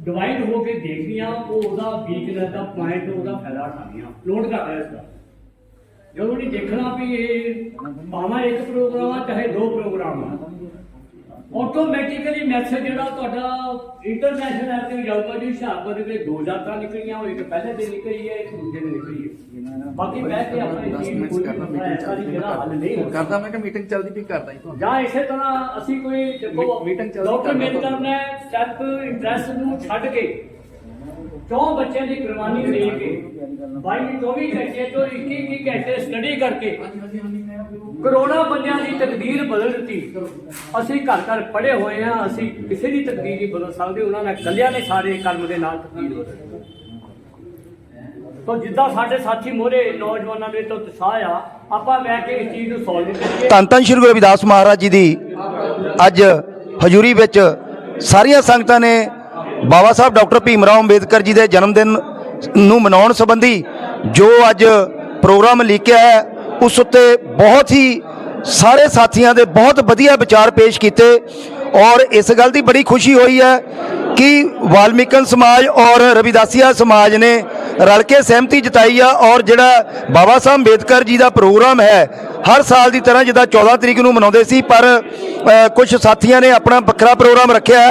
Divide ਹੋ ਕੇ ਦੇਖਦੀਆਂ, ਉਹ ਉਹਦਾ ਵੀਕਨੈਸ ਦਾ ਪੁਆਇੰਟ ਉਹਦਾ ਫਾਇਦਾ ਉਠਾਉਂਦੀਆਂ। ਲੋਡ ਕਰ ਰਿਹਾ ਇਸ ਦਾ ਜਦੋਂ ਨਹੀਂ ਦੇਖਣਾ ਵੀ ਇਹ ਭਾਵੇਂ ਇੱਕ ਪ੍ਰੋਗਰਾਮ ਆ, ਚਾਹੇ ਦੋ ਪ੍ਰੋਗਰਾਮ ਆ ਆਟੋਮੈਟਿਕਲੀ ਮੈਸੇਜ ਜਿਹੜਾ ਤੁਹਾਡਾ ਇੰਟਰਨੈਸ਼ਨਲ ਐਪ ਤੇ ਜਾਊਗਾ ਜੀ ਹੁਸ਼ਿਆਰਪੁਰ ਦੇ ਵਿੱਚ ਦੋ ਯਾਤਰਾ ਨਿਕਲੀਆਂ ਉਹ ਇੱਕ ਪਹਿਲੇ ਦਿਨ ਨਿਕਲੀ ਹੈ ਇੱਕ ਦੂਜੇ ਦਿਨ ਨਿਕਲੀ ਹੈ। ਬਾਕੀ ਬਹਿ ਕੇ ਆਪਣੇ ਚੀਜ਼ ਨੂੰ ਹੱਲ ਨਹੀਂ ਹੋ ਸਕਦਾ। ਕਰਦਾ ਮੈਂ ਕਿ ਮੀਟਿੰਗ ਚੱਲਦੀ ਵੀ ਕਰਦਾ ਹੀ ਤੁਹਾਨੂੰ? ਜਾਂ ਇਸੇ ਤਰ੍ਹਾਂ ਅਸੀਂ ਕੋਈ ਦੇਖੋ ਮੀ- meeting ਚੱਲਦੀ ਡਾਕਟਰ ਕਰਨਾ ਮੇਨਕਰ ਨੇ ਸੈਲਫ ਇੰਟਰਸਟ ਨੂੰ ਛੱਡ ਕੇ। ਚੌਂ ਬੱਚਿਆਂ ਦੀ ਕੁਰਬਾਨੀ ਦੇ ਕੇ 22 24 ਘੰਟੇ ਤੋਂ 21 21 ਘੰਟੇ ਸਟੱਡੀ ਕਰਕੇ। ਕਰੋਨਾ ਬੰਦਿਆਂ ਦੀ ਤਕਦੀਰ ਬਦਲ ਦਿੱਤੀ। ਅਸੀਂ ਘਰ ਘਰ ਪੜੇ ਹੋਏ ਹਾਂ, ਅਸੀਂ ਕਿਸੇ ਦੀ ਤਕਦੀਰ ਨਹੀਂ ਬਦਲ ਸਕਦੇ, ਉਹਨਾਂ ਨੇ ਕੱਲਿਆਂ ਨੇ ਸਾਰੇ ਕਰਮ ਦੇ ਨਾਲ ਤਕਦੀਰ ਬਦਲੀ ਤੋ ਜਿੱਦਾਂ ਸਾਡੇ ਸਾਥੀ ਮੋਰੇ ਨੌਜਵਾਨਾਂ ਦੇ ਤੋਂ ਉਤਸ਼ਾਹ ਆ, ਆਪਾਂ ਬਹਿ ਕੇ ਇਸ ਚੀਜ਼ ਨੂੰ ਸੋਲਵ ਕਰੀਏ। ਧੰਨ ਧੰਨ ਸ਼੍ਰੀ ਗੁਰੂ ਰਵਿਦਾਸ ਮਹਾਰਾਜ ਜੀ ਦੀ ਅੱਜ ਹਜ਼ੂਰੀ ਵਿੱਚ ਸਾਰੀਆਂ ਸੰਗਤਾਂ ਨੇ ਬਾਬਾ ਸਾਹਿਬ ਡਾਕਟਰ ਭੀਮ ਰਾਓ ਅੰਬੇਦਕਰ ਜੀ ਦੇ ਜਨਮ ਦਿਨ ਨੂੰ ਮਨਾਉਣ ਸੰਬੰਧੀ ਜੋ ਅੱਜ ਪ੍ਰੋਗਰਾਮ ਲਿਖਿਆ ਹੈ ਉਸ ਉੱਤੇ ਬਹੁਤ ਹੀ ਸਾਰੇ ਸਾਥੀਆਂ ਦੇ ਬਹੁਤ ਵਧੀਆ ਵਿਚਾਰ ਪੇਸ਼ ਕੀਤੇ ਔਰ ਇਸ ਗੱਲ ਦੀ ਬੜੀ ਖੁਸ਼ੀ ਹੋਈ ਹੈ ਕਿ ਵਾਲਮੀਕਨ ਸਮਾਜ ਔਰ ਰਵਿਦਾਸੀਆ ਸਮਾਜ ਨੇ ਰਲ ਕੇ ਸਹਿਮਤੀ ਜਤਾਈ ਆ ਔਰ ਜਿਹੜਾ ਬਾਬਾ ਸਾਹਿਬ ਅੰਬੇਦਕਰ ਜੀ ਦਾ ਪ੍ਰੋਗਰਾਮ ਹੈ, ਹਰ ਸਾਲ ਦੀ ਤਰ੍ਹਾਂ ਜਿੱਦਾਂ 14 ਤਰੀਕ ਨੂੰ ਮਨਾਉਂਦੇ ਸੀ, ਪਰ ਕੁਝ ਸਾਥੀਆਂ ਨੇ ਆਪਣਾ ਵੱਖਰਾ ਪ੍ਰੋਗਰਾਮ ਰੱਖਿਆ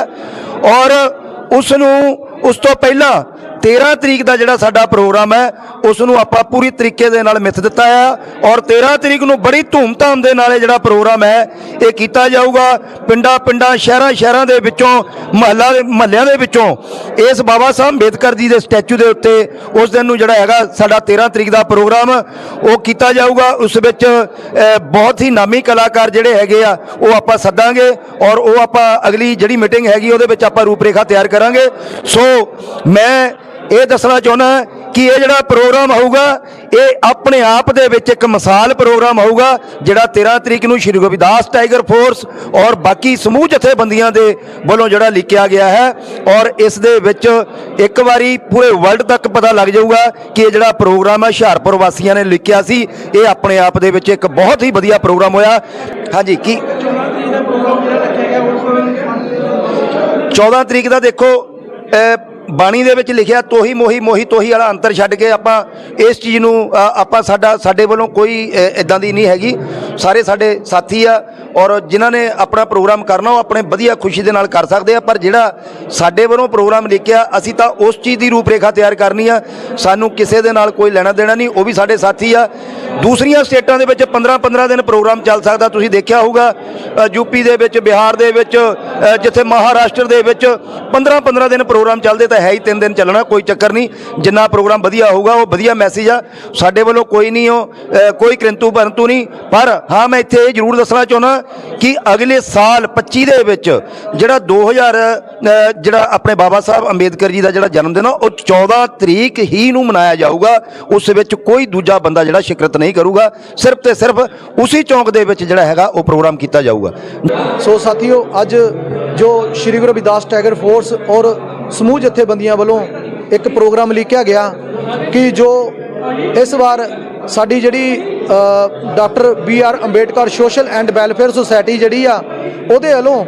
ਔਰ ਉਸ ਨੂੰ ਉਸ ਤੋਂ ਪਹਿਲਾਂ 13 ਤਰੀਕ ਦਾ ਜਿਹੜਾ ਸਾਡਾ ਪ੍ਰੋਗਰਾਮ ਹੈ ਉਸ ਨੂੰ ਆਪਾਂ ਪੂਰੀ ਤਰੀਕੇ ਦੇ ਨਾਲ ਮਿੱਥ ਦਿੱਤਾ ਆ ਔਰ 13 ਤਰੀਕ ਨੂੰ ਬੜੀ ਧੂਮਧਾਮ ਦੇ ਨਾਲ ਇਹ ਜਿਹੜਾ ਪ੍ਰੋਗਰਾਮ ਹੈ, ਇਹ ਕੀਤਾ ਜਾਊਗਾ ਪਿੰਡਾਂ ਪਿੰਡਾਂ, ਸ਼ਹਿਰਾਂ ਸ਼ਹਿਰਾਂ ਦੇ ਵਿੱਚੋਂ, ਮਹੱਲਾ ਦੇ, ਮਹੱਲਿਆਂ ਦੇ ਵਿੱਚੋਂ। ਇਸ ਬਾਬਾ ਸਾਹਿਬ ਅੰਬੇਦਕਰ ਜੀ ਦੇ ਸਟੈਚੂ ਦੇ ਉੱਤੇ ਉਸ ਦਿਨ ਨੂੰ ਜਿਹੜਾ ਹੈਗਾ ਸਾਡਾ 13 ਤਰੀਕ ਦਾ ਪ੍ਰੋਗਰਾਮ, ਉਹ ਕੀਤਾ ਜਾਊਗਾ। ਉਸ ਵਿੱਚ ਬਹੁਤ ਹੀ ਨਾਮੀ ਕਲਾਕਾਰ ਜਿਹੜੇ ਹੈਗੇ ਆ, ਉਹ ਆਪਾਂ ਸੱਦਾਂਗੇ ਔਰ ਉਹ ਆਪਾਂ ਅਗਲੀ ਜਿਹੜੀ ਮੀਟਿੰਗ ਹੈਗੀ, ਉਹਦੇ ਵਿੱਚ ਆਪਾਂ ਰੂਪਰੇਖਾ ਤਿਆਰ ਕਰਾਂਗੇ। ਸੋ, ਮੈਂ ਇਹ ਦੱਸਣਾ ਚਾਹੁੰਦਾ ਕਿ ਇਹ ਜਿਹੜਾ ਪ੍ਰੋਗਰਾਮ ਹੋਊਗਾ ਇਹ ਆਪਣੇ ਆਪ ਦੇ ਵਿੱਚ ਇੱਕ ਮਿਸਾਲ ਪ੍ਰੋਗਰਾਮ ਹੋਊਗਾ ਜਿਹੜਾ 13 ਤਰੀਕ ਨੂੰ ਸ਼੍ਰੀ ਰਵਿਦਾਸ ਟਾਈਗਰ ਫੋਰਸ ਔਰ ਬਾਕੀ ਸਮੂਹ ਜਥੇਬੰਦੀਆਂ ਦੇ ਵੱਲੋਂ ਜਿਹੜਾ ਲਿਖਿਆ ਗਿਆ ਹੈ ਔਰ ਇਸ ਦੇ ਵਿੱਚ ਇੱਕ ਵਾਰੀ ਪੂਰੇ ਵਰਲਡ ਤੱਕ ਪਤਾ ਲੱਗ ਜਾਊਗਾ ਕਿ ਇਹ ਜਿਹੜਾ ਪ੍ਰੋਗਰਾਮ ਹੈ, ਹੁਸ਼ਿਆਰਪੁਰ ਵਾਸੀਆਂ ਨੇ ਲਿਖਿਆ ਸੀ। ਇਹ ਆਪਣੇ ਆਪ ਦੇ ਵਿੱਚ ਇੱਕ ਬਹੁਤ ਹੀ ਵਧੀਆ ਪ੍ਰੋਗਰਾਮ ਹੋਇਆ। ਹਾਂਜੀ, ਕੀ 14 ਤਰੀਕ ਦਾ ਦੇਖੋ ਬਾਣੀ ਦੇ ਵਿੱਚ ਲਿਖਿਆ ਤੋਹੀ ਮੋਹੀ ਮੋਹੀ ਤੋਹੀ ਵਾਲਾ ਅੰਤਰ ਛੱਡ ਕੇ ਆਪਾਂ ਇਸ ਚੀਜ਼ ਨੂੰ ਆਪਾਂ ਸਾਡਾ ਸਾਡੇ ਵੱਲੋਂ ਕੋਈ ਇਦਾਂ ਦੀ ਨਹੀਂ ਹੈਗੀ। ਸਾਰੇ ਸਾਡੇ ਸਾਥੀ ਆ ਔਰ ਜਿਨ੍ਹਾਂ ਨੇ ਆਪਣਾ ਪ੍ਰੋਗਰਾਮ ਕਰਨਾ ਉਹ ਆਪਣੇ ਵਧੀਆ ਖੁਸ਼ੀ ਦੇ ਨਾਲ ਕਰ ਸਕਦੇ ਆ ਪਰ ਜਿਹੜਾ ਸਾਡੇ ਵੱਲੋਂ ਪ੍ਰੋਗਰਾਮ ਲਿਖਿਆ ਅਸੀਂ ਤਾਂ ਉਸ ਚੀਜ਼ ਦੀ ਰੂਪਰੇਖਾ ਤਿਆਰ ਕਰਨੀ ਆ। ਸਾਨੂੰ ਕਿਸੇ ਦੇ ਨਾਲ ਕੋਈ ਲੈਣਾ ਦੇਣਾ ਨਹੀਂ ਉਹ ਵੀ ਸਾਡੇ ਸਾਥੀ ਆ। ਦੂਸਰੀਆਂ ਸਟੇਟਾਂ ਦੇ ਵਿੱਚ 15 15 ਦਿਨ ਪ੍ਰੋਗਰਾਮ ਚੱਲ ਸਕਦਾ ਤੁਸੀਂ ਦੇਖਿਆ ਹੋਊਗਾ ਅ, ਯੂਪੀ ਦੇ ਵਿੱਚ ਬਿਹਾਰ ਦੇ ਵਿੱਚ ਜਿੱਥੇ ਮਹਾਰਾਸ਼ਟਰ ਦੇ ਵਿੱਚ 15 15 ਦਿਨ ਪ੍ਰੋਗਰਾਮ ਚੱਲਦੇ ਤਾਂ ਹੈ ਹੀ ਤਿੰਨ ਦਿਨ ਚੱਲਣਾ ਕੋਈ ਚੱਕਰ ਨਹੀਂ। ਜਿੰਨਾ ਪ੍ਰੋਗਰਾਮ ਵਧੀਆ ਹੋਊਗਾ ਉਹ ਵਧੀਆ ਮੈਸੇਜ ਆ। ਸਾਡੇ ਵੱਲੋਂ ਕੋਈ ਨਹੀਂ ਉਹ ਅ, ਕੋਈ ਕਿੰਤੂ ਪਰੰਤੂ ਨਹੀਂ। ਪਰ ਹਾਂ ਮੈਂ ਇੱਥੇ ਇਹ ਜ਼ਰੂਰ ਦੱਸਣਾ ਚਾਹੁੰਦਾ ਕਿ ਅਗਲੇ ਸਾਲ 25 ਦੇ ਵਿੱਚ ਜਿਹੜਾ 2000 ਅ, ਜਿਹੜਾ ਆਪਣੇ ਬਾਬਾ ਸਾਹਿਬ ਅੰਬੇਦਕਰ ਜੀ ਦਾ ਜਿਹੜਾ ਜਨਮ ਦਿਨ ਆ ਉਹ 14 ਤਰੀਕ ਹੀ ਨੂੰ ਮਨਾਇਆ ਜਾਊਗਾ। ਉਸ ਵਿੱਚ ਕੋਈ ਦੂਜਾ ਬੰਦਾ ਜਿਹੜਾ ਸ਼ਿਕਰਤ ਨਹੀਂ ਕਰੂਗਾ। ਸਿਰਫ ਤੇ ਸਿਰਫ ਉਸੇ ਚੌਂਕ ਦੇ ਵਿੱਚ ਜਿਹੜਾ ਹੈਗਾ ਉਹ ਪ੍ਰੋਗਰਾਮ ਕੀਤਾ ਜਾਊਗਾ। ਸੋ ਸਾਥੀਓ ਅੱਜ ਜੋ ਸ਼੍ਰੀ ਗੁਰੂ ਰਵਿਦਾਸ ਟੈਗਰ ਫੋਰਸ ਔਰ ਸਮੂਹ ਜਥੇਬੰਦੀਆਂ ਵੱਲੋਂ ਇੱਕ ਪ੍ਰੋਗਰਾਮ ਲਿਖਿਆ ਗਿਆ ਕਿ ਜੋ ਇਸ ਵਾਰ ਸਾਡੀ ਜਿਹੜੀ doctor B R Ambedkar social and welfare society ਜਿਹੜੀ ਆ, ਉਹਦੇ ਵੱਲੋਂ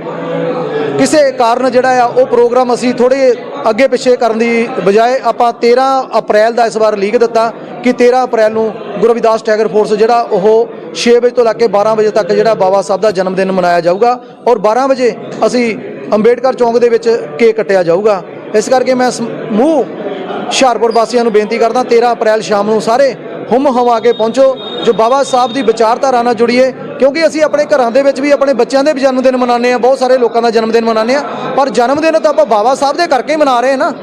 ਕਿਸੇ ਕਾਰਨ ਜਿਹੜਾ ਆ, ਉਹ ਪ੍ਰੋਗਰਾਮ ਅਸੀਂ ਥੋੜੇ ਅੱਗੇ ਪਿੱਛੇ ਕਰਨ ਦੀ ਬਜਾਏ ਆਪਾਂ 13 ਅਪ੍ਰੈਲ ਦਾ ਇਸ ਵਾਰ ਲੀਕ ਦਿੱਤਾ ਕਿ 13 ਅਪ੍ਰੈਲ ਨੂੰ ਗੁਰੂ ਰਵਿਦਾਸ ਟੈਗਰ ਫੋਰਸ ਜਿਹੜਾ, ਉਹ 6 ਵਜੇ ਤੋਂ ਲੈ ਕੇ 12 ਵਜੇ ਤੱਕ ਜਿਹੜਾ ਬਾਬਾ ਸਾਹਿਬ ਦਾ ਜਨਮ ਦਿਨ ਮਨਾਇਆ ਜਾਊਗਾ ਔਰ 12 ਵਜੇ ਅਸੀਂ ਅੰਬੇਡਕਰ ਚੌਂਕ ਦੇ ਵਿੱਚ ਕੇਕ ਕੱਟਿਆ ਜਾਊਗਾ। ਇਸ ਕਰਕੇ ਮੈਂ ਮੂੰਹ ਹੁਸ਼ਿਆਰਪੁਰ ਵਾਸੀਆਂ ਨੂੰ ਬੇਨਤੀ ਕਰਦਾ 13 ਅਪ੍ਰੈਲ ਸ਼ਾਮ ਨੂੰ ਸਾਰੇ ਹੁਮ ਹਵਾ ਕੇ ਪਹੁੰਚੋ, ਜੋ ਬਾਬਾ ਸਾਹਿਬ ਦੀ ਵਿਚਾਰਧਾਰਾ ਨਾਲ ਜੁੜੀਏ, ਕਿਉਂਕਿ ਅਸੀਂ ਆਪਣੇ ਘਰਾਂ ਦੇ ਵਿੱਚ ਵੀ ਆਪਣੇ ਬੱਚਿਆਂ ਦੇ ਵੀ ਜਨਮ ਦਿਨ ਮਨਾਉਂਦੇ ਆ ਬਹੁਤ ਸਾਰੇ ਲੋਕਾਂ ਦਾ ਜਨਮ ਦਿਨ ਮਨਾਉਂਦੇ ਆ ਪਰ ਜਨਮ ਦਿਨ ਤਾਂ ਆਪਾਂ ਬਾਬਾ ਸਾਹਿਬ ਦੇ ਕਰਕੇ ਹੀ ਮਨਾ ਰਹੇ ਹਾਂ ਨਾ।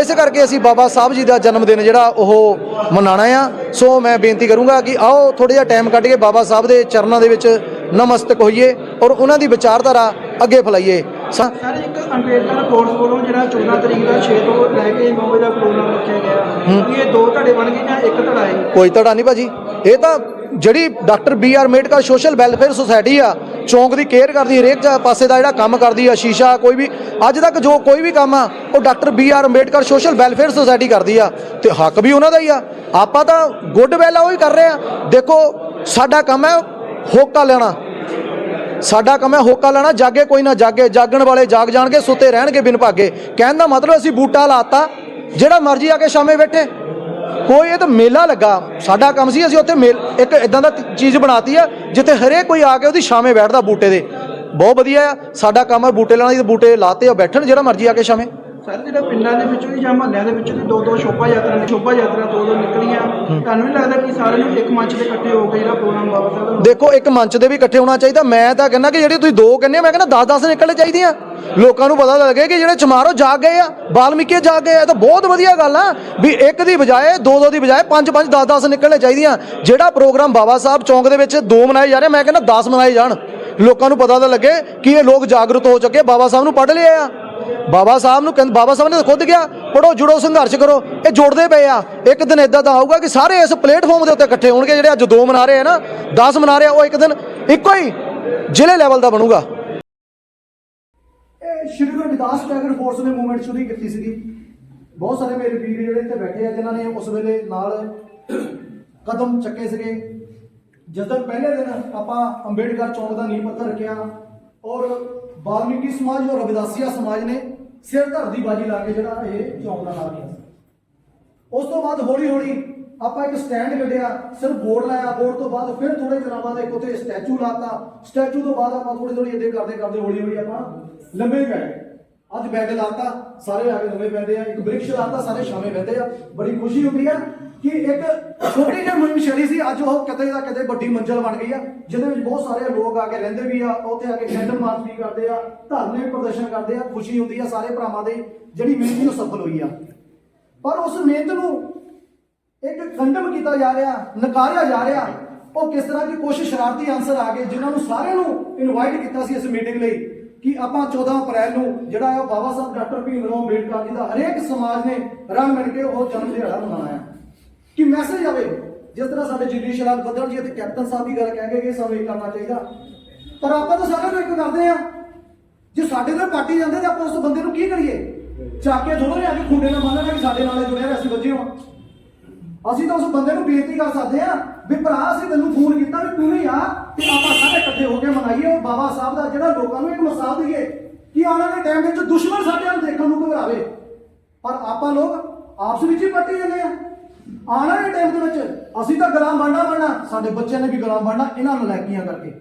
ਇਸ ਕਰਕੇ ਅਸੀਂ ਬਾਬਾ ਸਾਹਿਬ ਜੀ ਦਾ ਜਨਮ ਦਿਨ ਜਿਹੜਾ ਉਹ ਮਨਾਣਾ ਆ। ਸੋ ਮੈਂ ਬੇਨਤੀ ਕਰੂੰਗਾ ਕਿ ਆਓ ਥੋੜਾ ਜਿਹਾ ਟਾਈਮ ਕੱਢ ਕੇ ਬਾਬਾ ਸਾਹਿਬ ਦੇ ਚਰਨਾਂ ਦੇ ਵਿੱਚ ਨਮਸਤਕ ਹੋਈਏ ਔਰ ਉਹਨਾਂ ਦੀ ਵਿਚਾਰਧਾਰਾ ਅੱਗੇ ਫੈਲਾਈਏ। ਸਰ ਇੱਕ ਅੰਬੇਡਕਰ ਫੋਰਸ ਵੱਲੋਂ ਜਿਹੜਾ 14 ਤਰੀਕ ਦਾ 6 ਤੋਂ ਲੈ ਕੇ 9 ਵਜੇ ਦਾ ਪ੍ਰੋਗਰਾਮ ਰੱਖਿਆ ਗਿਆ। ਕੀ ਇਹ ਦੋ ਧੜੇ ਬਣ ਗਏ ਜਾਂ ਇੱਕ ਧੜਾ ਹੈ? ਕੋਈ ਧੜਾ ਨਹੀਂ ਭਾਜੀ। ਇਹ ਤਾਂ ਜਿਹੜੀ doctor B R Ambedkar social welfare society ਆ ਚੌਂਕ ਦੀ ਕੇਅਰ ਕਰਦੀ ਹਰੇਕ ਪਾਸੇ ਦਾ ਜਿਹੜਾ ਕੰਮ ਕਰਦੀ ਆ ਸ਼ੀਸ਼ਾ ਕੋਈ ਵੀ ਅੱਜ ਤੱਕ ਜੋ ਕੋਈ ਵੀ ਕੰਮ ਆ ਉਹ doctor B R Ambedkar social welfare society ਕਰਦੀ ਆ। ਤੇ ਹੱਕ ਵੀ ਉਹਨਾਂ ਦਾ ਹੀ ਆ। ਆਪਾਂ ਤਾਂ ਗੁੱਡ ਵੈਲ ਆ ਉਹ ਹੀ ਕਰ ਰਹੇ ਆ। ਦੇਖੋ ਸਾਡਾ ਕੰਮ ਹੈ ਹੋਕਾ ਲੈਣਾ। ਸਾਡਾ ਕੰਮ ਹੈ ਹੋਕਾ ਲੈਣਾ, ਜਾਗੇ ਕੋਈ ਨਾ ਜਾਗੇ, ਜਾਗਣ ਵਾਲੇ ਜਾਗ ਜਾਣਗੇ, ਸੁੱਤੇ ਰਹਿਣਗੇ ਬਿਨ ਭਾਗੇ। ਕਹਿਣ ਦਾ ਮਤਲਬ ਅਸੀਂ ਬੂਟਾ ਲਾਤਾ, ਜਿਹੜਾ ਮਰਜ਼ੀ ਆ ਕੇ ਸ਼ਾਮੇ ਬੈਠੇ। ਕੋਈ ਇਹ ਤਾਂ ਮੇਲਾ ਲੱਗਾ, ਸਾਡਾ ਕੰਮ ਸੀ, ਅਸੀਂ ਉੱਥੇ ਮੇਲ ਇੱਕ ਇਦਾਂ ਦਾ ਚੀਜ਼ ਬਣਾਤੀ ਆ, ਜਿੱਥੇ ਹਰੇਕ ਕੋਈ ਆ ਕੇ ਉਹਦੀ ਛਾਵੇਂ ਬੈਠਦਾ ਬੂਟੇ ਦੇ। ਬਹੁਤ ਵਧੀਆ ਆ, ਸਾਡਾ ਕੰਮ ਹੈ ਬੂਟੇ ਲਾਉਣਾ ਜੀ ਬੂਟੇ ਲਾਤੇ ਆ, ਬੈਠਣ ਜਿਹੜਾ ਮਰਜ਼ੀ ਆ ਕੇ ਛਾਵੇਂ ਸਰ, ਜਿਹੜਾ ਪਿੰਡਾਂ ਦੇ ਵਿੱਚੋਂ ਦੀ ਜਾਂ ਮਹੱਲਿਆਂ ਦੇ ਵਿੱਚੋਂ ਦੀ ਦੋ ਦੋ ਸ਼ੋਭਾ ਯਾਤਰਾ ਨੇ ਸ਼ੋਭਾ ਯਾਤਰਾ ਦੋ ਦੋ ਨਿਕਲੀਆਂ। ਤੁਹਾਨੂੰ ਨਹੀਂ ਲੱਗਦਾ ਕਿ ਸਾਰਿਆਂ ਨੂੰ ਇੱਕ ਮੰਚ ਤੇ ਇਕੱਠੇ ਹੋ ਕੇ ਜਿਹੜਾ ਪ੍ਰੋਗਰਾਮ ਬਾਬਾ ਸਾਹਿਬ ਦਾ ਦੇਖੋ, ਇੱਕ ਮੰਚ ਦੇ ਵੀ ਇਕੱਠੇ ਹੋਣਾ ਚਾਹੀਦਾ। ਮੈਂ ਤਾਂ ਕਹਿੰਦਾ ਕਿ ਜਿਹੜੇ ਤੁਸੀਂ ਦੋ ਕਹਿੰਦੇ ਆ ਮੈਂ ਕਹਿੰਦਾ 10 10 ਨਿਕਲਣੇ ਚਾਹੀਦੀਆਂ। ਲੋਕਾਂ ਨੂੰ ਪਤਾ ਲੱਗੇ ਕਿ ਜਿਹੜੇ ਚਮਾਰੋ ਜਾਗ ਗਏ ਆ ਬਾਲਮੀਕੀ ਜਾਗ ਗਏ ਆ ਤਾਂ ਬਹੁਤ ਵਧੀਆ ਗੱਲ ਆ ਵੀ ਇੱਕ ਦੀ ਬਜਾਏ, ਦੋ ਦੋ ਦੀ ਬਜਾਏ ਪੰਜ ਪੰਜ 10 10 ਨਿਕਲਣੇ ਚਾਹੀਦੀਆਂ। ਜਿਹੜਾ ਪ੍ਰੋਗਰਾਮ ਬਾਬਾ ਸਾਹਿਬ ਚੌਂਕ ਦੇ ਵਿੱਚ ਦੋ ਮਨਾਏ ਜਾ ਰਹੇ, ਮੈਂ ਕਹਿੰਦਾ 10 ਮਨਾਏ ਜਾਣ। ਲੋਕਾਂ ਨੂੰ ਪਤਾ ਤਾਂ ਲੱਗੇ ਕਿ ਇਹ ਲੋਕ ਜਾਗਰੂਕ ਹੋ ਚੁੱਕੇ ਬਾਬਾ ਸਾਹਿਬ ਨੂੰ ਪੜ੍ਹ ਲਿਆ ਆ। ਬਾਬਾ ਸਾਹਿਬ ਨੂੰ ਕਹਿੰਦੇ ਬਾਬਾ ਸਾਹਿਬ ਨੇ ਖੁਦ ਗਿਆ ਪੜੋ ਜੁੜੋ, ਸੰਘਰਸ਼ ਕਰੋ। ਇਹ ਜੁੜਦੇ ਪਏ ਆ। ਇੱਕ ਦਿਨ ਇਦਾਂ ਦਾ ਆਊਗਾ ਕਿ ਸਾਰੇ ਇਸ ਪਲੇਟਫਾਰਮ ਦੇ ਉੱਤੇ ਇਕੱਠੇ ਹੋਣਗੇ, ਜਿਹੜੇ ਅੱਜ ਦੋ ਮਨਾ ਰਹੇ ਆ ਨਾ 10 ਮਨਾ ਰਹੇ ਆ, ਉਹ ਇੱਕ ਦਿਨ ਇੱਕੋ ਹੀ ਜ਼ਿਲ੍ਹੇ ਲੈਵਲ ਦਾ ਬਣੂਗਾ। ਇਹ ਸ਼੍ਰੀ ਗੁਰੂ ਰਵਿਦਾਸ ਟੈਗਰ ਫੋਰਸ ਨੇ ਮੂਵਮੈਂਟ ਸ਼ੁਰੂ ਕੀਤੀ ਸੀਗੀ। ਬਹੁਤ ਸਾਰੇ ਮੇਰੇ ਵੀਰ ਜਿਹੜੇ ਇੱਥੇ ਬੈਠੇ ਆ, ਜਿਨ੍ਹਾਂ ਨੇ ਉਸ ਵੇਲੇ ਨਾਲ ਕਦਮ ਚੱਕੇ ਸੀਗੇ। ਜਿਸ ਦਿਨ ਪਹਿਲੇ ਦਿਨ ਆਪਾਂ ਅੰਬੇਡਕਰ ਚੌਂਕ ਦਾ ਨੀਂਹ ਪੱਥਰ ਰੱਖਿਆ ਔਰ ਵਾਲਮੀਕੀ ਸਮਾਜ ਔਰ ਰਵਿਦਾਸੀਆ ਸਮਾਜ ਨੇ ਸਿਰ ਧਰ ਦੀ ਬਾਜੀ ਲਾ ਕੇ ਜਿਹੜਾ ਇਹ ਚੌਂਕ ਦਾ ਨਾਂ ਲਿਆ? ਉਸ ਤੋਂ ਬਾਅਦ ਹੌਲੀ ਹੌਲੀ ਆਪਾਂ ਇੱਕ ਸਟੈਂਡ ਕੱਢਿਆ, ਸਿਰਫ ਬੋਰਡ ਲਾਇਆ, ਬੋਰਡ ਤੋਂ ਬਾਅਦ ਫਿਰ ਥੋੜੇ ਦਿਨਾਂ ਬਾਅਦ ਇੱਕ ਉੱਥੇ ਸਟੈਚੂ ਲਾਤਾ। ਸਟੈਚੂ ਤੋਂ ਬਾਅਦ ਆਪਾਂ ਥੋੜੀ ਥੋੜੀ ਅੱਗੇ ਕਰਦੇ ਕਰਦੇ ਹੌਲੀ ਹੌਲੀ ਆਪਾਂ ਲੰਬੇ ਪੈ ਗਏ। ਅੱਜ ਬੈਗ ਲਾਤਾ, ਸਾਰੇ ਆ ਕੇ ਲੰਬੇ ਪੈਂਦੇ ਆ, ਇੱਕ ਬ੍ਰਿਕਸ਼ ਲਾਤਾ, ਸਾਰੇ ਸ਼ਾਮੇ ਬਹਿੰਦੇ ਆ। ਬੜੀ ਖੁਸ਼ੀ ਹੁੰਦੀ ਆ। ਕਿ ਇੱਕ ਛੋਟੀ ਜਿਹੀ ਮੁਹਿੰਮ ਸੀ, ਅੱਜ ਉਹ ਕਿਤੇ ਦਾ ਕਿਤੇ ਵੱਡੀ ਮੰਜ਼ਿਲ ਬਣ ਗਈ ਆ, ਜਿਹਦੇ ਵਿੱਚ ਬਹੁਤ ਸਾਰੇ ਲੋਕ ਆ ਕੇ ਰਹਿੰਦੇ ਵੀ ਆ, ਉੱਥੇ ਆ ਕੇ ਕੈਂਡਲ ਮਾਰਚ ਵੀ ਕਰਦੇ ਆ, ਧਰਨੇ ਪ੍ਰਦਰਸ਼ਨ ਕਰਦੇ ਆ, ਖੁਸ਼ੀ ਹੁੰਦੀ ਆ ਸਾਰੇ ਭਰਾਵਾਂ ਦੀ, ਜਿਹੜੀ ਮਿਹਨਤ ਉਹ ਸਫਲ ਹੋਈ ਆ। ਪਰ ਉਸ ਮਿਹਨਤ ਨੂੰ ਇੱਕ ਕੰਡਮ ਕੀਤਾ ਜਾ ਰਿਹਾ, ਨਕਾਰਿਆ ਜਾ ਰਿਹਾ, ਉਹ ਕਿਸ ਤਰ੍ਹਾਂ ਕਿ ਕੁਝ ਸ਼ਰਾਰਤੀ ਅਨਸਰ ਆ ਗਏ, ਜਿਨ੍ਹਾਂ ਨੂੰ ਸਾਰਿਆਂ ਨੂੰ ਇਨਵਾਈਟ ਕੀਤਾ ਸੀ ਇਸ ਮੀਟਿੰਗ ਲਈ ਕਿ ਆਪਾਂ 14 ਅਪ੍ਰੈਲ ਨੂੰ ਜਿਹੜਾ ਹੈ ਉਹ ਬਾਬਾ ਸਾਹਿਬ ਡਾਕਟਰ ਭੀਮ ਰਾਓ ਅੰਬੇਡਕਰ ਜੀ ਦਾ ਹਰੇਕ ਸਮਾਜ ਨੇ ਰਲ ਮਿਲ ਕੇ ਉਹ ਜਨਮ ਦਿਹਾੜਾ ਮਨਾਉਣਾ ਹੈ ਕਿ ਮੈਸੇਜ ਆਵੇ। ਜਿਸ ਤਰ੍ਹਾਂ ਸਾਡੇ ਜਿੱਲੀ ਸ਼ਰਾਬ ਬੱਦਲ ਜੀ ਅਤੇ ਕੈਪਟਨ ਸਾਹਿਬ ਦੀ ਗੱਲ ਕਹਿ ਗਏ ਕਿ ਸਾਨੂੰ ਇਹ ਕਰਨਾ ਚਾਹੀਦਾ। ਪਰ ਆਪਾਂ ਤਾਂ ਸਾਰਿਆਂ ਨੂੰ ਇੱਕ ਕਰਦੇ ਆ ਜੇ ਸਾਡੇ ਨਾਲ ਪਾਰਟੀ ਜਾਂਦੇ ਤਾਂ ਆਪਾਂ ਉਸ ਬੰਦੇ ਨੂੰ ਕੀ ਕਰੀਏ? ਚੱਕ ਕੇ ਥੋੜਾ ਜਿਹਾ ਕੇ ਖੁੰਡੇ ਨਾਲ ਬੰਨਣਾ ਕਿ ਸਾਡੇ ਨਾਲ ਜੁੜਿਆ ਰਿਹਾ ਅਸੀਂ ਬੱਜੇ ਹਾਂ। ਅਸੀਂ ਤਾਂ ਉਸ ਬੰਦੇ ਨੂੰ ਬੇਨਤੀ ਕਰ ਸਕਦੇ ਆ ਵੀ ਭਰਾ, ਅਸੀਂ ਤੈਨੂੰ ਫੋਨ ਕੀਤਾ ਵੀ ਤੂੰ ਵੀ ਆ ਤੇ ਆਪਾਂ ਸਾਰੇ ਇਕੱਠੇ ਹੋ ਕੇ ਮਨਾਈਏ। ਉਹ ਬਾਬਾ ਸਾਹਿਬ ਦਾ ਜਿਹੜਾ ਲੋਕਾਂ ਨੂੰ ਇੱਕ ਮਿਸਾਲ ਦਈਏ ਕਿ ਆਉਣ ਵਾਲੇ ਟਾਈਮ ਵਿੱਚ ਦੁਸ਼ਮਣ ਸਾਡੇ ਨਾਲ ਦੇਖਣ ਨੂੰ ਘਬਰਾਵੇ। ਪਰ ਆਪਾਂ ਲੋਕ ਆਪਸ ਵਿੱਚ ਹੀ ਪੱਟੀ ਜਾਂਦੇ ਆ ਆਉਣ ਵਾਲੇ ਟਾਈਮ ਦੇ ਵਿੱਚ। ਅਸੀਂ ਤਾਂ ਗੁਲਾਮ ਬਣਨਾ ਬਣਨਾ, ਸਾਡੇ ਬੱਚਿਆਂ ਨੇ ਵੀ ਗੁਲਾਮ ਬਣਨਾ, ਇਹਨਾਂ ਨਲਾਇਕੀਆਂ ਕਰਕੇ।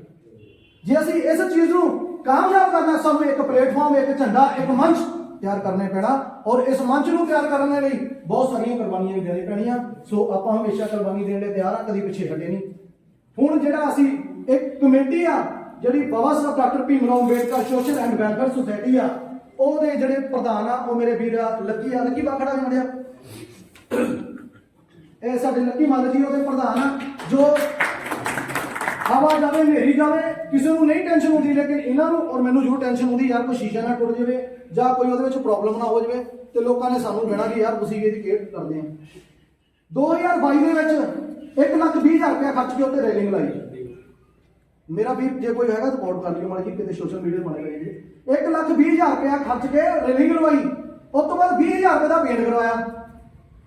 ਜੇ ਅਸੀਂ ਇਸ ਚੀਜ਼ ਨੂੰ ਕਾਮਯਾਬ ਕਰਨਾ, ਸਾਨੂੰ ਇੱਕ ਪਲੇਟਫਾਰਮ ਇੱਕ ਝੰਡਾ, ਇੱਕ ਮੰਚ ਤਿਆਰ ਕਰਨੇ ਪੈਣਾ। ਔਰ ਇਸ ਮੰਚ ਨੂੰ ਤਿਆਰ ਕਰਨ ਦੇ ਲਈ ਬਹੁਤ ਸਾਰੀਆਂ ਕੁਰਬਾਨੀਆਂ ਦੇਣੀਆਂ ਪੈਣੀਆਂ। ਸੋ ਆਪਾਂ ਹਮੇਸ਼ਾ ਕੁਰਬਾਨੀ ਦੇਣ ਲਈ ਤਿਆਰ ਆ, ਕਦੀ ਪਿੱਛੇ ਹਟੇ ਨਹੀਂ। ਹੁਣ ਜਿਹੜਾ ਅਸੀਂ ਇੱਕ ਕਮੇਟੀ ਆ, ਜਿਹੜੀ Baba Sahib doctor Bhim Rao Ambedkar social and welfare society ਆ, ਉਹਦੇ ਜਿਹੜੇ ਪ੍ਰਧਾਨ ਆ, ਉਹ ਮੇਰੇ ਵੀਰ ਆ, ਲੱਕੀ ਆ, ਲੱਕੀ ਬਾਖੜਾ ਵੀ ਇਹ ਸਾਡੇ ਲੱਕੀ ਮੱਲ ਜੀ ਉਹਦੇ ਪ੍ਰਧਾਨ ਆ, ਜੋ ਹਵਾ ਜਾਵੇ, ਹਨੇਰੀ ਜਾਵੇ, ਕਿਸੇ ਨੂੰ ਨਹੀਂ ਟੈਨਸ਼ਨ ਹੁੰਦੀ, ਲੇਕਿਨ ਇਹਨਾਂ ਨੂੰ ਔਰ ਮੈਨੂੰ ਜ਼ਰੂਰ ਟੈਨਸ਼ਨ ਹੁੰਦੀ, ਯਾਰ ਕੋਈ ਸ਼ੀਸ਼ਾ ਨਾ ਟੁੱਟ ਜਾਵੇ ਜਾਂ ਕੋਈ ਉਹਦੇ ਵਿੱਚ ਪ੍ਰੋਬਲਮ ਨਾ ਹੋ ਜਾਵੇ ਤੇ ਲੋਕਾਂ ਨੇ ਸਾਨੂੰ ਕਹਿਣਾ ਕਿ ਯਾਰ ਤੁਸੀਂ ਇਹਦੀ ਕੇਅਰ ਕਰਦੇ ਆ। 2022 ਦੇ ਵਿੱਚ 1 ਲੱਖ 20 ਹਜ਼ਾਰ ਰੁਪਇਆ ਖਰਚ ਕੇ ਉੱਤੇ ਰੇਲਿੰਗ ਲਾਈ। ਮੇਰਾ ਵੀਰ ਜੇ ਕੋਈ ਹੈਗਾ ਤਾਂ ਰਿਪੋਰਟ ਕਰ ਲਿਓ, ਮਾੜੀ ਜੀ, ਕਿਤੇ ਸੋਸ਼ਲ ਮੀਡੀਆ ਬਣੇ ਕਰੇ ਜੀ 1 ਲੱਖ 20 ਹਜ਼ਾਰ ਰੁਪਇਆ ਖਰਚ ਕੇ ਰੇਲਿੰਗ ਲਵਾਈ। ਉਸ ਤੋਂ ਬਾਅਦ 20000 ਰੁਪਏ ਦਾ ਪੇਂਟ ਕਰਵਾਇਆ।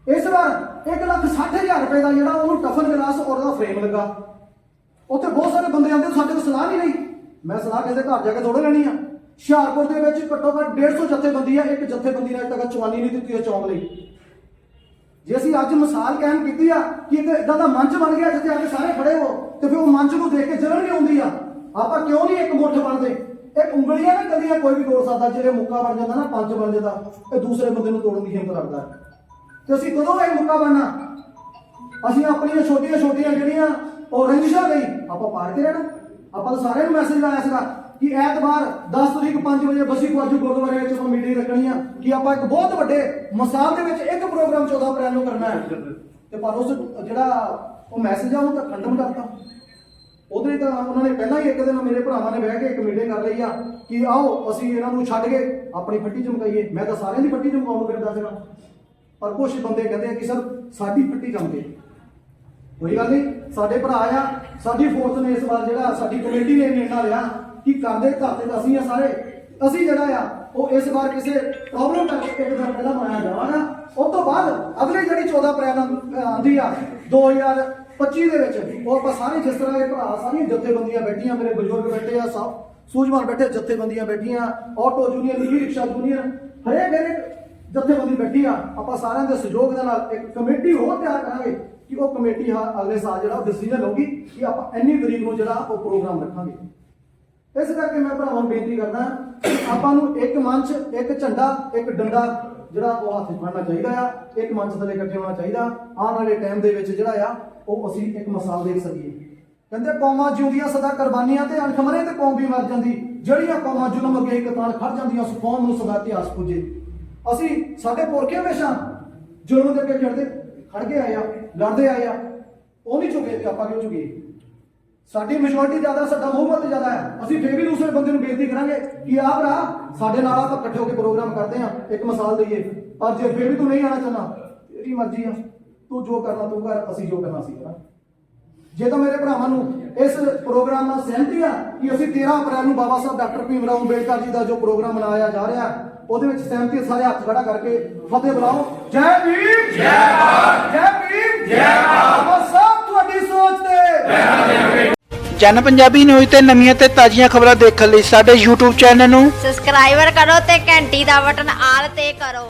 ਇਸ ਵਾਰ 1 ਲੱਖ 60 ਹਜ਼ਾਰ ਰੁਪਏ ਦਾ ਜਿਹੜਾ ਉਹਨੂੰ ਟਫਨ ਗਲਾਸ ਔਰ ਉਹਦਾ ਫਰੇਮ ਲੱਗਾ। ਉੱਥੇ ਬਹੁਤ ਸਾਰੇ ਬੰਦੇ ਆਉਂਦੇ, ਸਾਡੇ ਕੋਲ ਸਲਾਹ ਨਹੀਂ ਲਈ ਮੈਂ ਸਲਾਹ ਕਿਸੇ ਘਰ ਜਾ ਕੇ ਥੋੜੇ ਲੈਣੀ ਆ। ਹੁਸ਼ਿਆਰਪੁਰ ਦੇ ਵਿੱਚ ਘੱਟੋ ਘੱਟ 150 ਜਥੇਬੰਦੀ ਆ, ਇੱਕ ਜਥੇਬੰਦੀ ਨੇ ਅਜੇ ਤੱਕ ਚਵਾਨੀ ਨਹੀਂ ਦਿੱਤੀ ਉਹ ਚੌਂਕ ਲਈ। ਜੇ ਅਸੀਂ ਅੱਜ ਮਿਸਾਲ ਕਾਇਮ ਕੀਤੀ ਆ ਕਿ ਇੱਕ ਇਦਾਂ ਦਾ ਮੰਚ ਬਣ ਗਿਆ ਜਿੱਥੇ ਆ ਕੇ ਸਾਰੇ ਖੜੇ ਹੋ, ਤੇ ਫਿਰ ਉਹ ਮੰਚ ਨੂੰ ਦੇਖ ਕੇ ਜਲਣ ਵੀ ਆਉਂਦੀ ਆ। ਆਪਾਂ ਕਿਉਂ ਨਹੀਂ ਇੱਕ ਮੁੱਠ ਬਣਦੇ? ਇਹ ਉਂਗਲੀਆਂ ਨਾ ਕਦੀਆਂ ਕੋਈ ਵੀ ਤੋੜ ਸਕਦਾ, ਜਿਹੜੇ ਮੁੱਕਾ ਬਣ ਜਾਂਦਾ ਨਾ, ਪੰਜ ਬਣ ਜਾਂਦਾ, ਇਹ ਦੂਸਰੇ ਬੰਦੇ ਨੂੰ ਤੋੜਨ ਦੀ ਹਿੰਮਤ ਰੱਖਦਾ। ਤੇ ਅਸੀਂ ਕਦੋਂ ਇਹ ਮੁੱਕਾ ਬਣਨਾ? ਅਸੀਂ ਆਪਣੀਆਂ ਛੋਟੀਆਂ ਛੋਟੀਆਂ ਜਿਹੜੀਆਂ ਉਹ ਰੰਜਿਸ਼ਾਂ ਲਈ ਆਪਾਂ ਪਾੜ ਕੇ ਰਹਿਣਾ। ਆਪਾਂ ਤਾਂ ਸਾਰਿਆਂ ਨੂੰ ਮੈਸੇਜ ਲਾਇਆ ਸੀਗਾ ਕਿ ਐਤਵਾਰ 10 ਤਰੀਕ 5 ਵਜੇ ਬਸੀ ਕੁਆਜੂ ਗੁਰਦੁਆਰੇ ਵਿੱਚ ਆਪਾਂ ਮੀਟਿੰਗ ਰੱਖਣੀ ਆ ਕਿ ਆਪਾਂ ਇੱਕ ਬਹੁਤ ਵੱਡੇ ਮਸਾਲ ਦੇ ਵਿੱਚ ਇੱਕ ਪ੍ਰੋਗਰਾਮ 14 ਅਪ੍ਰੈਲ ਨੂੰ ਕਰਨਾ ਹੈ। ਤੇ ਪਰ ਉਸ ਜਿਹੜਾ ਉਹ ਮੈਸੇਜ ਆ, ਉਹ ਤਾਂ ਖੰਡਨ ਕਰਤਾ। ਉਧਰ ਤਾਂ ਉਹਨਾਂ ਨੇ ਪਹਿਲਾਂ ਹੀ ਇੱਕ ਦਿਨ ਮੇਰੇ ਭਰਾਵਾਂ ਨੇ ਬਹਿ ਕੇ ਇੱਕ ਮੀਟਿੰਗ ਕਰ ਲਈ ਆ, ਕਿ ਆਓ, ਅਸੀਂ ਇਹਨਾਂ ਨੂੰ ਛੱਡ ਕੇ ਆਪਣੀ ਫੱਟੀ ਚਮਕਾਈਏ। ਮੈਂ ਤਾਂ ਸਾਰਿਆਂ ਦੀ ਫੱਟੀ ਚਮਕਾਉਣ ਨੂੰ ਫਿਰਦਾ ਸੀਗਾ। ਪਰ ਕੁਝ ਬੰਦੇ ਕਹਿੰਦੇ ਆ ਕਿ ਸਰ, ਸਾਡੀ ਫੱਟੀ ਚਮਕੇ ਕੋਈ ਗੱਲ ਨਹੀਂ, ਸਾਡੇ ਭਰਾ ਆ, ਸਾਡੀ ਫੋਰਸ ਨੇ ਇਸ ਵਾਰ ਜਿਹੜਾ ਸਾਡੀ ਕਮੇਟੀ ਨੇ ਨਿਰਣਾ ਲਿਆ ਕਿ ਕਰਦੇ ਘਾਤੇ ਤਾਂ ਅਸੀਂ ਆ ਸਾਰੇ, ਅਸੀਂ ਜਿਹੜਾ ਆ, ਉਹ ਇਸ ਵਾਰ ਕਿਸੇ ਪ੍ਰੋਬਲਮ ਕਰਕੇ ਇੱਕ ਦਿਨ ਪਹਿਲਾਂ ਮਨਾਇਆ ਜਾਵਾਂਗਾ ਉਸ ਤੋਂ ਬਾਅਦ ਅਗਲੇ ਜਿਹੜੀ 14 ਅਪ੍ਰੈਲ ਨੂੰ ਆਉਂਦੀ ਆ 2025 ਦੇ ਵਿੱਚ, ਉਹ ਆਪਾਂ ਸਾਰੇ ਜਿਸ ਤਰ੍ਹਾਂ ਇਹ ਭਰਾ, ਸਾਰੀਆਂ ਜਥੇਬੰਦੀਆਂ ਬੈਠੀਆਂ, ਮੇਰੇ ਬਜ਼ੁਰਗ ਬੈਠੇ ਆ ਸਭ ਸੂਝਵਾਨ ਬੈਠੇ, ਜਥੇਬੰਦੀਆਂ ਬੈਠੀਆਂ auto union e rickshaw union ਹਰੇਕ ਹਰੇਕ ਜਥੇਬੰਦੀ ਬੈਠੀ ਆ, ਆਪਾਂ ਸਾਰਿਆਂ ਦੇ ਸਹਿਯੋਗ ਦੇ ਨਾਲ ਇੱਕ ਕਮੇਟੀ ਹੋਰ ਤਿਆਰ ਕਰਾਂਗੇ ਕਿ ਉਹ ਕਮੇਟੀ ਹਾਂ ਅਗਲੇ ਸਾਲ ਜਿਹੜਾ ਡਿਸੀਜਨ ਲਊਗੀ ਕਿ ਆਪਾਂ ਇੰਨੀ ਤਰੀਕ ਨੂੰ ਜਿਹੜਾ ਉਹ ਪ੍ਰੋਗਰਾਮ ਰੱਖਾਂਗੇ। ਇਸ ਕਰਕੇ ਮੈਂ ਭਰਾਵਾਂ ਨੂੰ ਬੇਨਤੀ ਕਰਦਾ ਕਿ ਆਪਾਂ ਨੂੰ ਇੱਕ ਮੰਚ, ਇੱਕ ਝੰਡਾ, ਇੱਕ ਡੰਡਾ ਜਿਹੜਾ ਉਹ ਹੱਥ 'ਚ ਫੜਨਾ ਚਾਹੀਦਾ ਆ, ਇੱਕ ਮੰਚ ਥੱਲੇ ਇਕੱਠੇ ਹੋਣਾ ਚਾਹੀਦਾ, ਆਉਣ ਵਾਲੇ ਟਾਈਮ ਦੇ ਵਿੱਚ ਜਿਹੜਾ ਆ, ਉਹ ਅਸੀਂ ਇੱਕ ਮਿਸਾਲ ਦੇਖ ਸਕੀਏ। ਕਹਿੰਦੇ ਕੌਮਾਂ ਜਿਉਂਦੀਆਂ ਸਦਾ ਕੁਰਬਾਨੀਆਂ ਤੇ ਅਣਖਮਰੇ ਤੇ ਕੌਮ ਵੀ ਮਰ ਜਾਂਦੀ, ਜਿਹੜੀਆਂ ਕੌਮਾਂ ਜ਼ੁਲਮ ਅੱਗੇ ਇੱਕ ਤਾਲ ਖੜ ਜਾਂਦੀਆਂ, ਉਸ ਕੌਮ ਨੂੰ ਸਦਾ ਇਤਿਹਾਸ ਪੁੱਜੇ। ਅਸੀਂ ਸਾਡੇ ਪੁਰਖੇ ਹਮੇਸ਼ਾ ਜ਼ੁਲਮ ਦੇ ਅੱਗੇ ਖੜਦੇ ਖੜ ਕੇ ਆਏ ਆ, ਲੜਦੇ ਆਏ ਆ। ਉਹ ਨਹੀਂ ਝੁਕੇ ਤੇ ਆਪਾਂ ਕਿਉਂ ਝੁਕੀਏ? ਸਾਡੀ ਮੈਜੋਰਟੀ ਜ਼ਿਆਦਾ, ਸਾਡਾ ਬਹੁਮਤ ਜ਼ਿਆਦਾ ਹੈ। ਅਸੀਂ ਫੇਰ ਵੀ ਦੂਸਰੇ ਬੰਦੇ ਨੂੰ ਬੇਨਤੀ ਕਰਾਂਗੇ ਕਿ ਆਹ ਭਰਾ, ਸਾਡੇ ਨਾਲ ਆਪਾਂ ਇਕੱਠੇ ਹੋ ਕੇ ਪ੍ਰੋਗਰਾਮ ਕਰਦੇ ਆ ਇੱਕ ਮਿਸਾਲ ਦਈਏ। ਪਰ ਜੇ ਫੇਰ ਵੀ ਤੂੰ ਨਹੀਂ ਆਣਾ ਚਾਹੁੰਦਾ, ਤੇਰੀ ਮਰਜ਼ੀ ਆ। ਤੂੰ ਜੋ ਕਰਨਾ, ਤੂੰ ਕਰ, ਅਸੀਂ ਜੋ ਕਰਨਾ ਸੀ ਕਰਾਂਗੇ। ਜੇ ਤਾਂ ਮੇਰੇ ਭਰਾਵਾਂ ਨੂੰ ਇਸ ਪ੍ਰੋਗਰਾਮ ਨਾਲ ਸਹਿਮਤੀ ਆ ਕਿ ਅਸੀਂ 13 ਅਪ੍ਰੈਲ ਨੂੰ ਬਾਬਾ ਸਾਹਿਬ ਡਾਕਟਰ ਭੀਮ ਰਾਓ ਅੰਬੇਡਕਰ ਜੀ ਦਾ ਜੋ ਪ੍ਰੋਗਰਾਮ ਮਨਾਇਆ ਜਾ ਰਿਹਾ ਉਹਦੇ ਵਿੱਚ ਸਹਿਮਤੀ ਸਾਰੇ ਹੱਥ ਖੜਾ ਕਰਕੇ ਫਤਿਹ ਬੁਲਾਓ। ਜੈ ਭੀਮ! ਜੈ ਭਾਰਤ! ਜੈ ਭੀਮ! ਜੈ ਭਾਰਤ! ਬਾਬਾ ਸਾਹਿਬ ਤੁਹਾਡੀ ਸੋਚ ਤੇ। ਜਨ ਪੰਜਾਬੀ ਨਿਊਜ਼ ਤੇ ਨਵੀਆਂ ਤੇ ਤਾਜ਼ੀਆਂ ਖਬਰਾਂ ਦੇਖਣ ਲਈ ਸਾਡੇ YouTube ਚੈਨਲ ਨੂੰ ਸਬਸਕ੍ਰਾਈਬਰ ਕਰੋ ਤੇ ਘੰਟੀ ਦਾ ਬਟਨ ਆਲ ਤੇ ਕਰੋ।